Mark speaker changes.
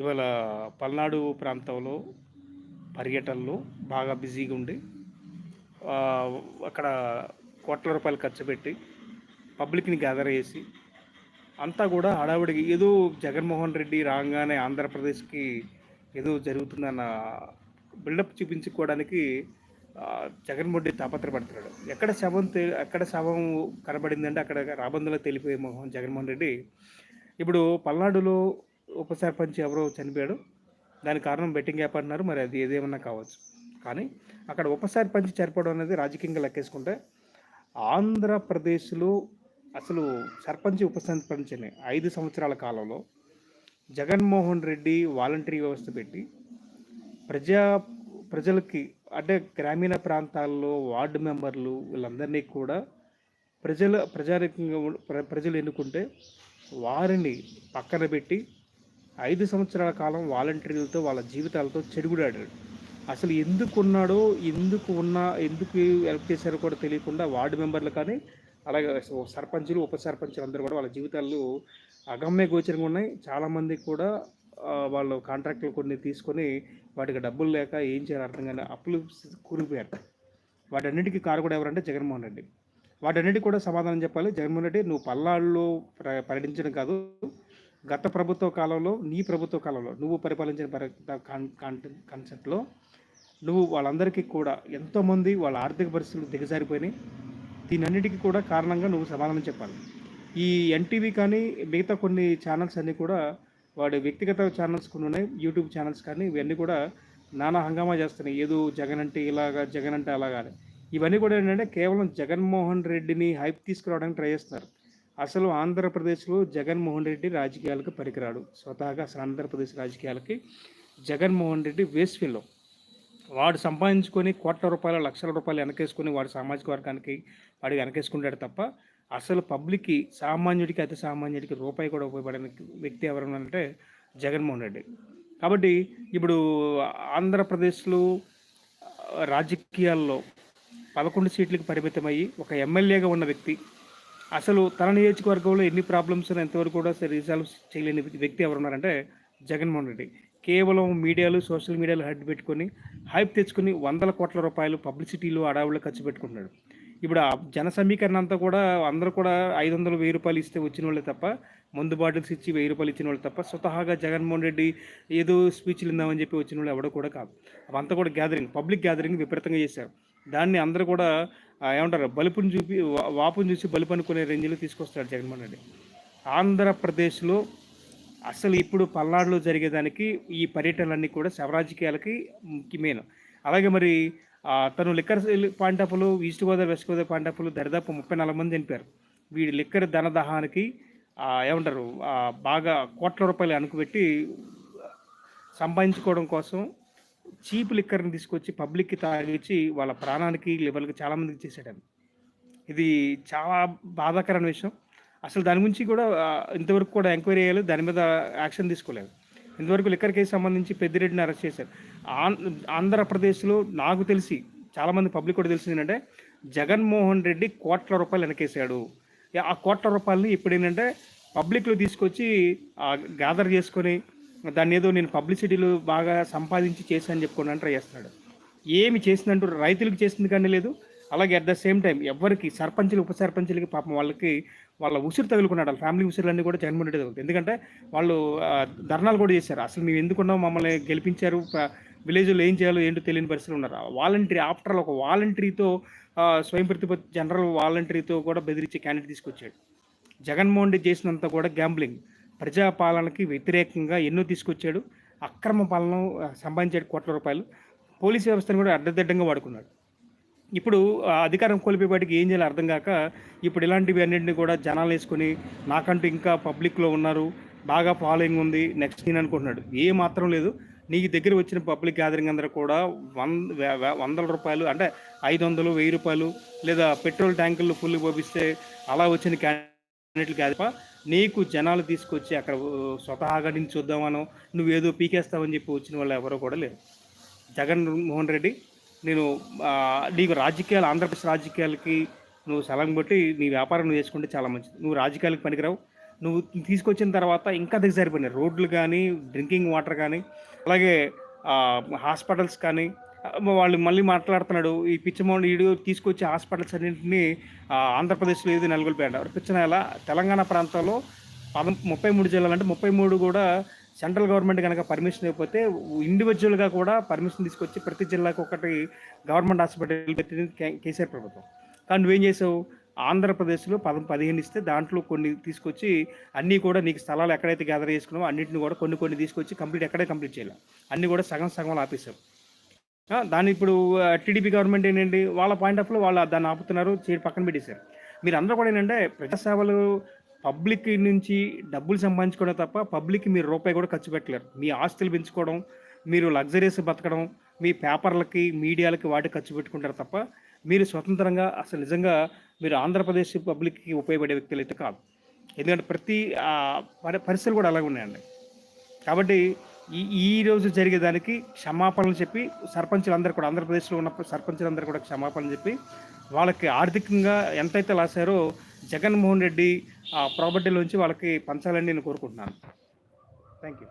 Speaker 1: ఇవాళ పల్నాడు ప్రాంతంలో పర్యటనలో బాగా బిజీగా ఉండి అక్కడ కోట్ల రూపాయలు ఖర్చు పెట్టి పబ్లిక్ని గ్యాదర్ చేసి అంతా కూడా హడావిడికి ఏదో జగన్మోహన్ రెడ్డి రాగానే ఆంధ్రప్రదేశ్కి ఏదో జరుగుతుందన్న బిల్డప్ చూపించుకోవడానికి జగన్మోహన్ రెడ్డి తాపత్రపడుతున్నాడు ఎక్కడ శవం తె ఎక్కడ శవం కనబడిందంటే అక్కడ రాబందులో తెలిపోయే మోహన్ జగన్మోహన్ రెడ్డి. ఇప్పుడు పల్నాడులో ఉప సర్పంచ్ ఎవరో చనిపోయాడు. దానికి కారణం బెట్టింగ్ యాప్ అంటున్నారు మరి అది ఏదేమన్నా కావచ్చు. కానీ అక్కడ ఉప సర్పంచ్ చనిపోవడం అనేది రాజకీయంగా లెక్కేసుకుంటే ఆంధ్రప్రదేశ్లో అసలు సర్పంచ్ ఉప సర్పంచ్ అనే ఐదు సంవత్సరాల కాలంలో జగన్మోహన్ రెడ్డి వాలంటరీ వ్యవస్థ పెట్టి ప్రజా ప్రజలకి అంటే గ్రామీణ ప్రాంతాల్లో వార్డు మెంబర్లు వీళ్ళందరినీ కూడా ప్రజల ప్రజారికంగా ప్ర- ప్రజలు ఎన్నుకుంటే వారిని పక్కన పెట్టి ఐదు సంవత్సరాల కాలం వాలంటీర్లతో వాళ్ళ జీవితాలతో చెడుగుడాడాడు. అసలు ఎందుకు ఉన్నాడో ఎందుకు ఉన్నా ఎందుకు హెల్ప్ చేశారో కూడా తెలియకుండా వార్డు మెంబర్లు కానీ అలాగే సర్పంచులు ఉప సర్పంచులు అందరూ కూడా వాళ్ళ జీవితాలు అగమ్య గోచరంగా ఉన్నాయి. చాలామంది కూడా వాళ్ళు కాంట్రాక్టులు కొన్ని తీసుకొని వాటికి డబ్బులు లేక ఏం చేయాలి అర్థం కానీ అప్పులు కూలిపోయారు వాటన్నిటికీ కారు కూడా ఎవరంటే జగన్మోహన్ రెడ్డి. వాటన్నిటికీ కూడా సమాధానం చెప్పాలి. జగన్మోహన్ రెడ్డి నువ్వు పల్లాళ్ళలో పర్యటించడం కాదు. గత ప్రభుత్వ కాలంలో నీ ప్రభుత్వ కాలంలో నువ్వు పరిపాలించిన పరి- కాన్- కాన్సెప్ట్లో నువ్వు వాళ్ళందరికీ కూడా ఎంతోమంది వాళ్ళ ఆర్థిక పరిస్థితులు దిగజారిపోయినాయి. దీనన్నిటికీ కూడా కారణంగా నువ్వు సమాధానం చెప్పాలి. ఈ ఎన్టీవీ కానీ మిగతా కొన్ని ఛానల్స్ అన్నీ కూడా వాడి వ్యక్తిగత ఛానల్స్ కొన్ని ఉన్నాయి యూట్యూబ్ ఛానల్స్ కానీ ఇవన్నీ కూడా నానా హంగామా చేస్తున్నాయి. ఏదో జగన్ అంటే ఇలాగా జగన్ అంటే అలాగా ఇవన్నీ కూడా ఏంటంటే కేవలం జగన్మోహన్ రెడ్డిని హైప్ తీసుకురావడానికి ట్రై చేస్తున్నారు. అసలు ఆంధ్రప్రదేశ్లో జగన్మోహన్ రెడ్డి రాజకీయాలకు పరికరాడు. స్వతహాగా అసలు ఆంధ్రప్రదేశ్ రాజకీయాలకి జగన్మోహన్ రెడ్డి వేస్ట్ వాడు సంపాదించుకొని కోట్ల రూపాయల లక్షల రూపాయలు వెనకేసుకొని వాడు సామాజిక వర్గానికి వాడికి వెనకేసుకుంటాడు తప్ప అసలు పబ్లిక్కి సామాన్యుడికి అతి సామాన్యుడికి రూపాయి కూడా ఉపయోగపడిన వ్యక్తి ఎవరన్నా అంటే జగన్మోహన్ రెడ్డి. కాబట్టి ఇప్పుడు ఆంధ్రప్రదేశ్లో రాజకీయాల్లో పదకొండు సీట్లకు పరిమితమయ్యి ఒక ఎమ్మెల్యేగా ఉన్న వ్యక్తి అసలు తన నియోజకవర్గంలో ఎన్ని ప్రాబ్లమ్స్ ఎంతవరకు కూడా రిజాల్వ్ చేయలేని వ్యక్తి ఎవరున్నారంటే జగన్మోహన్ రెడ్డి. కేవలం మీడియాలు సోషల్ మీడియాలు హెడ్ పెట్టుకొని హైప్ తెచ్చుకొని వందల కోట్ల రూపాయలు పబ్లిసిటీలు అడావులు ఖర్చు పెట్టుకుంటున్నాడు. ఇప్పుడు ఆ జన సమీకరణ అంతా కూడా అందరూ కూడా ఐదు వందలు వెయ్యి రూపాయలు ఇస్తే వచ్చిన వాళ్ళే తప్ప మందు బాటిల్స్ ఇచ్చి వెయ్యి రూపాయలు ఇచ్చిన వాళ్ళు తప్ప స్వతహాగా జగన్మోహన్ రెడ్డి ఏదో స్పీచ్లు ఇందామని చెప్పి వచ్చిన వాళ్ళు ఎవడో కూడా కాదు. అవంతా కూడా గ్యాదరింగ్ పబ్లిక్ గ్యాదరింగ్ విపరీతంగా చేశారు. దాన్ని అందరూ కూడా ఏమంటారు? బలుపుని చూపి వా- వాపుని చూసి బలుపు అనుకునే రేంజ్లో తీసుకొస్తాడు జగన్మోహన్ రెడ్డి. ఆంధ్రప్రదేశ్లో అసలు ఇప్పుడు పల్నాడులో జరిగేదానికి ఈ పర్యటనలన్నీ కూడా శవరాజకీయాలకి ముఖ్యమైన అలాగే మరి తను liquor point east Godavari west Godavari point దరిదాపు ముప్పై నాలుగు మంది చనిపోయారు. వీడి లిక్కర్ ధనదహానికి ఏమంటారు? బాగా కోట్ల రూపాయలు అనుకుపెట్టి సంపాదించుకోవడం కోసం చీప్ లిక్కర్ని తీసుకొచ్చి పబ్లిక్కి తాగించి వాళ్ళ ప్రాణానికి లెవెల్కి చాలామందికి చేశాడు ఇది చాలా బాధాకరమైన విషయం. అసలు దాని గురించి కూడా ఇంతవరకు కూడా ఎంక్వైరీ చేయాలి దాని మీద యాక్షన్ తీసుకోలేదు. ఇంతవరకు లిక్కర్ కేసు సంబంధించి పెద్దిరెడ్డిని అరెస్ట్ చేశారు. ఆంధ్రప్రదేశ్లో నాకు తెలిసి చాలామంది పబ్లిక్ కూడా తెలిసింది ఏంటంటే జగన్మోహన్ రెడ్డి కోట్ల రూపాయలు వెనకేశాడు ఆ కోట్ల రూపాయలని ఇప్పుడు ఏంటంటే పబ్లిక్లో తీసుకొచ్చి గ్యాదర్ చేసుకొని దాన్ని ఏదో నేను పబ్లిసిటీలు బాగా సంపాదించి చేశాను చెప్పుకోవడానికి ట్రై చేస్తున్నాడు ఏమి చేసిందంటూ రైతులకు చేసింది కానీ లేదు. అలాగే అట్ ద సేమ్ టైం ఎవరికి సర్పంచులు ఉప సర్పంచులకి పాపం వాళ్ళకి వాళ్ళ ఉసిరు తగులుకున్నాడు. వాళ్ళ ఫ్యామిలీ ఉసిరులన్నీ కూడా జగన్మోహన్ రెడ్డి తగులుతుంది ఎందుకంటే వాళ్ళు ధర్నాలు కూడా చేశారు. అసలు మేము ఎందుకున్నాం మమ్మల్ని గెలిపించారు. విలేజ్లో ఏం చేయాలో ఏంటో తెలియని పరిస్థితులు ఉన్నారు. వాలంటరీ ఆఫ్టర్ ఒక వాలంటరీతో స్వయం ప్రతిపత్తి జనరల్ వాలంటరీతో కూడా బెదిరించే క్యాండిడేట్ తీసుకొచ్చాడు. జగన్మోహన్ రెడ్డి చేసినంత కూడా గ్యాంబ్లింగ్ ప్రజాపాలనకి వ్యతిరేకంగా ఎన్నో తీసుకొచ్చాడు. అక్రమ పాలన ఆ, సంపాదించాడు కోట్ల రూపాయలు. పోలీస్ వ్యవస్థను కూడా అడ్డదిడ్డంగా వాడుకున్నాడు. ఇప్పుడు అధికారం అధికారం కోల్పోయేపాటికి ఏం చేయాలో అర్థం కాక ఇప్పుడు ఇలాంటివి అన్నింటినీ కూడా జనాలు వేసుకొని నాకంటూ ఇంకా పబ్లిక్లో ఉన్నారు బాగా ఫాలోయింగ్ ఉంది నెక్స్ట్ నేను అనుకుంటున్నాడు. ఏ మాత్రం లేదు. నీకు దగ్గర వచ్చిన పబ్లిక్ గ్యాదరింగ్ అందరూ కూడా వంద వందల రూపాయలు అంటే ఐదు వందలు వెయ్యి రూపాయలు లేదా పెట్రోల్ ట్యాంకులు ఫుల్ పంపిస్తే అలా వచ్చిన క్యాండిడేట్లు కాదు. నీకు జనాలు తీసుకొచ్చి అక్కడ స్వతహాగా నుంచి చూద్దామనో నువ్వేదో పీకేస్తావని చెప్పి వచ్చిన వాళ్ళు ఎవరో కూడా లేరు. జగన్ మోహన్ రెడ్డి నేను నీకు రాజకీయాలు ఆంధ్రప్రదేశ్ రాజకీయాలకి నువ్వు సలం బట్టి నీ వ్యాపారం నువ్వు చేసుకుంటే చాలా మంచిది. నువ్వు రాజకీయాలకు పనికిరావు. నువ్వు తీసుకొచ్చిన తర్వాత ఇంకా దగ్గర సరిపోయినాయి. రోడ్లు కానీ డ్రింకింగ్ వాటర్ కానీ అలాగే హాస్పిటల్స్ కానీ వాళ్ళు మళ్ళీ మాట్లాడుతున్నాడు. ఈ పిచ్చమౌండ్ ఈడు తీసుకొచ్చి హాస్పిటల్స్ అన్నింటినీ ఆంధ్రప్రదేశ్లో ఏది నెలకొల్పాడు పిచ్చన ఎలా తెలంగాణ ప్రాంతంలో పదం ముప్పై మూడు జిల్లాలు అంటే ముప్పై మూడు కూడా సెంట్రల్ గవర్నమెంట్ కనుక పర్మిషన్ ఇవ్వకపోతే ఇండివిజువల్గా కూడా పర్మిషన్ తీసుకొచ్చి ప్రతి జిల్లాకు ఒకటి గవర్నమెంట్ హాస్పిటల్ పెట్టింది కేసీఆర్ ప్రభుత్వం. కానీ నువ్వేం చేసావు? ఆంధ్రప్రదేశ్లో పదం పదిహేను ఇస్తే దాంట్లో కొన్ని తీసుకొచ్చి అన్నీ కూడా నీకు స్థలాలు ఎక్కడైతే గ్యాదర్ చేసుకున్నావో అన్నింటిని కూడా కొన్ని కొన్ని తీసుకొచ్చి కంప్లీట్ ఎక్కడే కంప్లీట్ చేయాలి. అన్నీ కూడా సగం సగం ఆపేసావు. దాన్ని ఇప్పుడు టీడీపీ గవర్నమెంట్ ఏంటండి వాళ్ళ పాయింట్ ఆఫ్లో వాళ్ళు దాన్ని ఆపుతున్నారు చేరి పక్కన పెట్టేశారు. మీరు అందరూ కూడా ఏంటంటే ప్రజాసేవలు పబ్లిక్ నుంచి డబ్బులు సంపాదించుకోవడం తప్ప పబ్లిక్ మీరు రూపాయి కూడా ఖర్చు పెట్టలేరు. మీ ఆస్తులు పెంచుకోవడం మీరు లగ్జరీస్ బతకడం మీ పేపర్లకి మీడియాలకి వాటికి ఖర్చు పెట్టుకుంటారు తప్ప మీరు స్వతంత్రంగా అసలు నిజంగా మీరు ఆంధ్రప్రదేశ్ పబ్లిక్కి ఉపయోగపడే వ్యక్తులు అయితే కాదు. ఎందుకంటే ప్రతి పరి- పరిస్థితులు కూడా అలాగే ఉన్నాయండి. కాబట్టి ఈ ఈ రోజు జరిగేదానికి క్షమాపణలు చెప్పి సర్పంచులందరూ కూడా ఆంధ్రప్రదేశ్లో ఉన్న సర్పంచులందరూ కూడా క్షమాపణలు చెప్పి వాళ్ళకి ఆర్థికంగా ఎంతైతే లాసారో జగన్మోహన్ రెడ్డి ఆ ప్రాపర్టీలోంచి వాళ్ళకి పంచాలని నేను కోరుకుంటున్నాను. Thank you